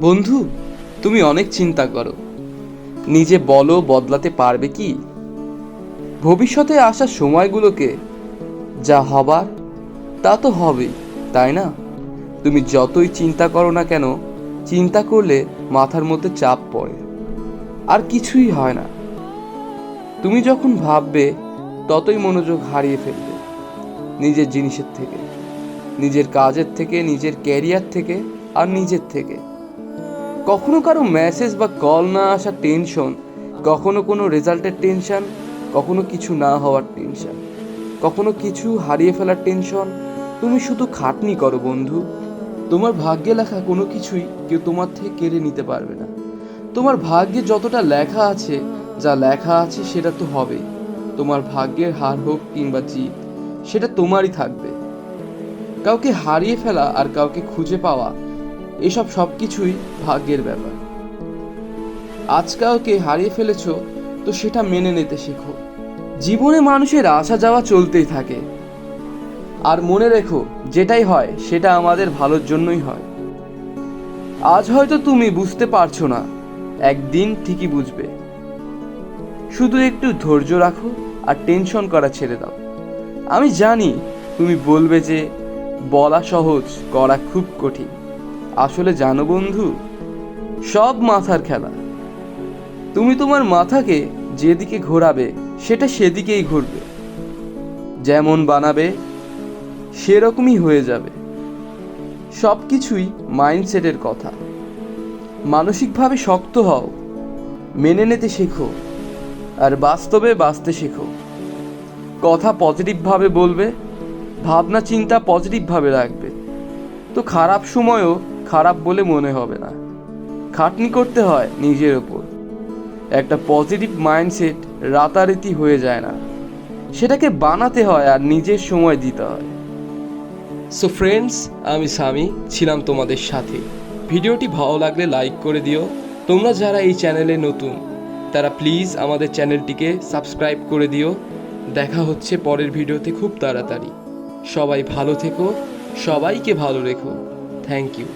বন্ধু, তুমি অনেক চিন্তা করো। নিজে বলো, বদলাতে পারবে কি? ভবিষ্যতে আসা সময়গুলোকে যা হবার, তা তো হবেই, তাই না? তুমি যতই চিন্তা করো না কেন, চিন্তা করলে মাথার মধ্যে চাপ পড়ে। আর কিছুই হয় না। তুমি যখন ভাববে, ততই মনোযোগ হারিয়ে ফেলবে। নিজের জিনিসের থেকে, নিজের কাজের থেকে, নিজের ক্যারিয়ার থেকে, আর নিজের থেকে। কখনো কারও মেসেজ বা কল না আসা টেনশন কখনো কোনো রেজাল্টের টেনশন কখনো কিছু না হওয়ার টেনশন কখনো কিছু হারিয়ে ফেলার টেনশন তুমি শুধু খাটনি করো বন্ধু। তোমার ভাগ্যে লেখা কোনো কিছুই কেউ তোমার থেকে কেড়ে নিতে পারবে না। তোমার ভাগ্যে যতটা লেখা আছে, যা লেখা আছে সেটা তো হবেই তোমার ভাগ্যের হার হোক কিংবা জিত, সেটা তোমারই থাকবে। কাউকে হারিয়ে ফেলা আর কাউকে খুঁজে পাওয়া এসব সব কিছুই ভাগ্যের ব্যাপার। আজ কাউকে হারিয়ে ফেলেছ, তো সেটা মেনে নিতে শেখো। জীবনে মানুষের আসা যাওয়া চলতেই থাকে। আর মনে রেখো, যেটাই হয়, সেটা আমাদের ভালোর জন্যই হয়। আজ হয়তো তুমি বুঝতে পারছ না, একদিন ঠিকই বুঝবে। শুধু একটু ধৈর্য রাখো আর টেনশন করা ছেড়ে দাও। আমি জানি তুমি বলবে যে, বলা সহজ, করা খুব কঠিন। আসলে জানো বন্ধু, সব মাথার খেলা। তুমি তোমার মাথাকে যেদিকে ঘোরাবে, সেটা সেদিকেই ঘুরবে। যেমন বানাবে, সেরকমই হয়ে যাবে। সব কিছুই মাইন্ডসেটের কথা। মানসিকভাবে শক্ত হও, মেনে নিতে শেখো, আর বাস্তবে বাঁচতে শেখো। কথা পজিটিভভাবে বলবে ভাবনা চিন্তা পজিটিভভাবে রাখবে। তো খারাপ সময়ও খারাপ বলে মনে হবে না। খাটনি করতে হয় নিজের ওপর। একটা পজিটিভ মাইন্ডসেট রাতারাতি হয়ে যায় না। সেটাকে বানাতে হয় আর নিজের সময় দিতে হয়। সো ফ্রেন্ডস আমি স্বামী, ছিলাম তোমাদের সাথে। ভিডিওটি ভালো লাগলে লাইক করে দিও। তোমরা যারা এই চ্যানেলে নতুন, তারা প্লিজ আমাদের চ্যানেলটিকে সাবস্ক্রাইব করে দিও। দেখা হচ্ছে পরের ভিডিওতে খুব তাড়াতাড়ি। সবাই ভালো থেকো, সবাইকে ভালো রেখো। Thank you